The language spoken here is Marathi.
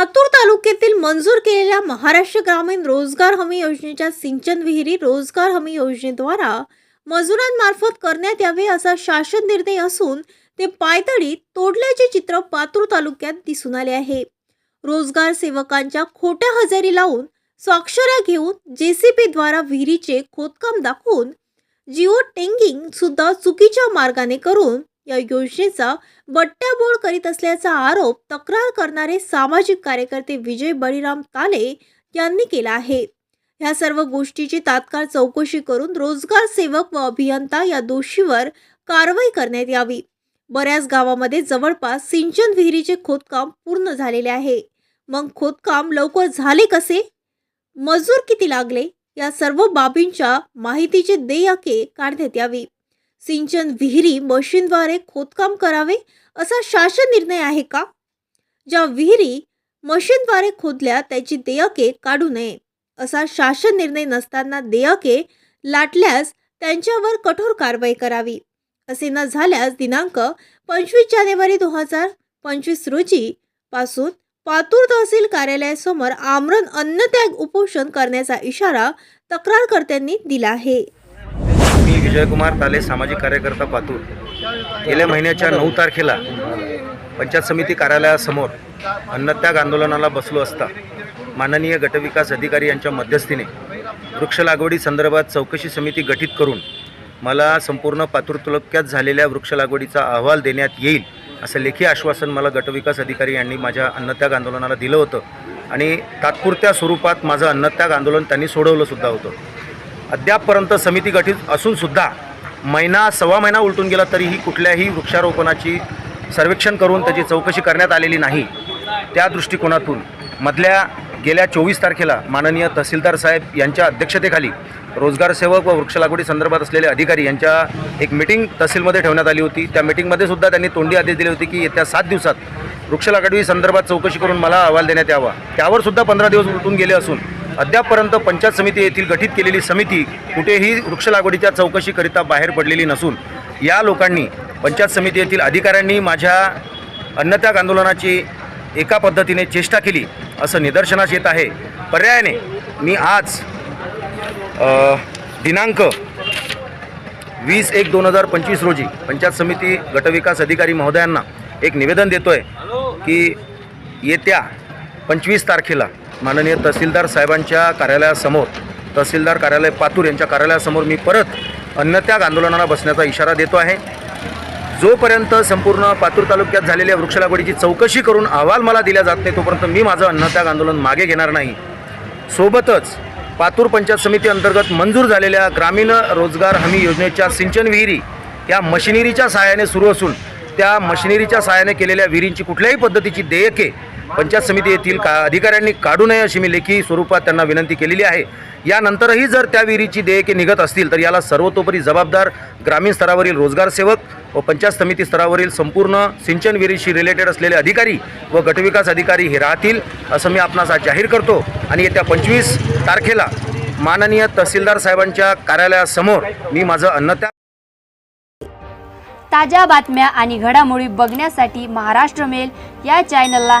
पातूर तालुक्यातील मंजूर केलेल्या महाराष्ट्र ग्रामीण रोजगार हमी योजनेच्या सिंचन विहिरी रोजगार हमी योजनेद्वारा मजुरांमार्फत करण्यात यावे असा शासन निर्णय असून ते पायदळी तोडल्याचे चित्र पातूर तालुक्यात दिसून आले आहे. रोजगार सेवकांच्या खोट्या हजेरी लावून स्वाक्षऱ्या घेऊन जेसीबीद्वारा विहिरीचे खोदकाम दाखवून जिओ टेंगिंग सुद्धा चुकीच्या मार्गाने करून या योजनेचा बट्ट्याबोळ करीत असल्याचा आरोप तक्रार करणारे सामाजिक कार्यकर्ते विजय बळीराम ताले यांनी केला आहे. ह्या सर्व गोष्टीची तात्काळ चौकशी करून रोजगार सेवक व अभियंता या दोषीवर कारवाई करण्यात यावी. बऱ्याच गावामध्ये जवळपास सिंचन विहिरीचे खोदकाम पूर्ण झालेले आहे. मग खोदकाम लवकर झाले कसे? मजूर किती लागले? या सर्व बाबींच्या माहितीचे देयके काढण्यात यावी. सिंचन विहिरी मशीनद्वारे खोदकाम करावे असा शासन निर्णय आहे का? ज्या विहिरी मशीनद्वारे खोदल्या त्याची देयके काढू नये असा शासन निर्णय नसताना देयके लाटल्यास त्यांच्यावर कठोर कारवाई करावी असे न झाल्यास दिनांक पंचवीस जानेवारी दोन हजार पंचवीस रोजी पासून पातूर तहसील कार्यालयासमोर आमरण अन्नत्याग उपोषण करण्याचा इशारा तक्रारकर्त्यांनी दिला आहे. विजयकुमार ताले सामाजिक कार्यकर्ता पातूर. गेल्या महिन्याच्या नऊ तारखेला पंचायत समिती कार्यालयासमोर अन्नत्याग आंदोलनाला बसलो असता माननीय गटविकास अधिकारी यांच्या मध्यस्थीने वृक्ष लागवडी संदर्भात चौकशी समिती गठीत करून मला संपूर्ण पातूर तालुक्यात झालेल्या वृक्ष लागवडीचा अहवाल देण्यात येईल असं लेखी आश्वासन मला गटविकास अधिकारी यांनी माझ्या अन्नत्याग आंदोलनाला दिलं होतं. आणि तात्पुरत्या स्वरूपात माझं अन्नत्याग आंदोलन त्यांनी सोडवलं सुद्धा होतं. अद्यापपर्यंत समिती गठीत असूनसुद्धा महिना सव्वा महिना उलटून गेला तरीही कुठल्याही वृक्षारोपणाची सर्वेक्षण करून त्याची चौकशी करण्यात आलेली नाही. त्या दृष्टिकोनातून मधल्या गेल्या चोवीस तारखेला माननीय तहसीलदार साहेब यांच्या अध्यक्षतेखाली रोजगार सेवक व वृक्ष लागवडी संदर्भात असलेले अधिकारी यांच्या एक मीटिंग तहसीलमध्ये ठेवण्यात आली होती. त्या मीटिंगमध्ये सुद्धा त्यांनी तोंडी आदेश दिले होते की येत्या सात दिवसात वृक्ष लागवडी संदर्भात चौकशी करून मला अहवाल देण्यात यावा. त्यावर सुद्धा पंधरा दिवस उलटून गेले असून अद्यापपर्यंत पंचायत समिती येथील गठीत केलेली समिती कुठेही वृक्ष लागवडीच्या चौकशीकरिता बाहेर पडलेली नसून या लोकांनी पंचायत समिती येथील अधिकाऱ्यांनी माझ्या अन्नत्याग आंदोलनाची एका पद्धतीने चेष्टा केली असं निदर्शनास येत आहे. पर्यायाने मी आज दिनांक वीस एक दोन हजार पंचवीस रोजी पंचायत समिती गटविकास अधिकारी महोदयांना एक निवेदन देतो आहे की येत्या पंचवीस तारखेला माननीय तहसीलदार साहेबांच्या कार्यालयासमोर तहसीलदार कार्यालय पातूर यांच्या कार्यालयासमोर मी परत अन्नत्याग आंदोलनाला बसण्याचा इशारा देतो आहे. जोपर्यंत संपूर्ण पातूर तालुक्यात झालेल्या वृक्ष लागवडीची चौकशी करून अहवाल मला दिला जात नाही तोपर्यंत मी माझं अन्नत्याग आंदोलन मागे घेणार नाही. सोबतच पातूर पंचायत समिती अंतर्गत मंजूर झालेल्या ग्रामीण रोजगार हमी योजनेच्या सिंचन विहिरी या मशिनरीच्या सहाय्याने सुरू असून त्या मशिनरीच्या सहाय्याने केलेल्या विहिरींची कुठल्याही पद्धतीची देयके पंचायत समिती येथील का अधिकाऱ्यांनी काढू नये अशी मी लेखी स्वरूपात त्यांना विनंती केलेली आहे. यानंतरही जर त्या विहिरीची देयके निघत असतील तर याला सर्वतोपरी जबाबदार ग्रामीण स्तरावरील रोजगार सेवक व पंचायत समिती स्तरावरील संपूर्ण सिंचन विहिरीशी रिलेटेड असलेले अधिकारी व गटविकास अधिकारी हे राहतील असं मी आपणास आज जाहीर करतो. आणि येत्या पंचवीस तारखेला माननीय तहसीलदार साहेबांच्या कार्यालयासमोर मी माझं अन्नत्या ताज्या बातम्या आणि घडामोडी बघण्यासाठी महाराष्ट्र मेल या चॅनलला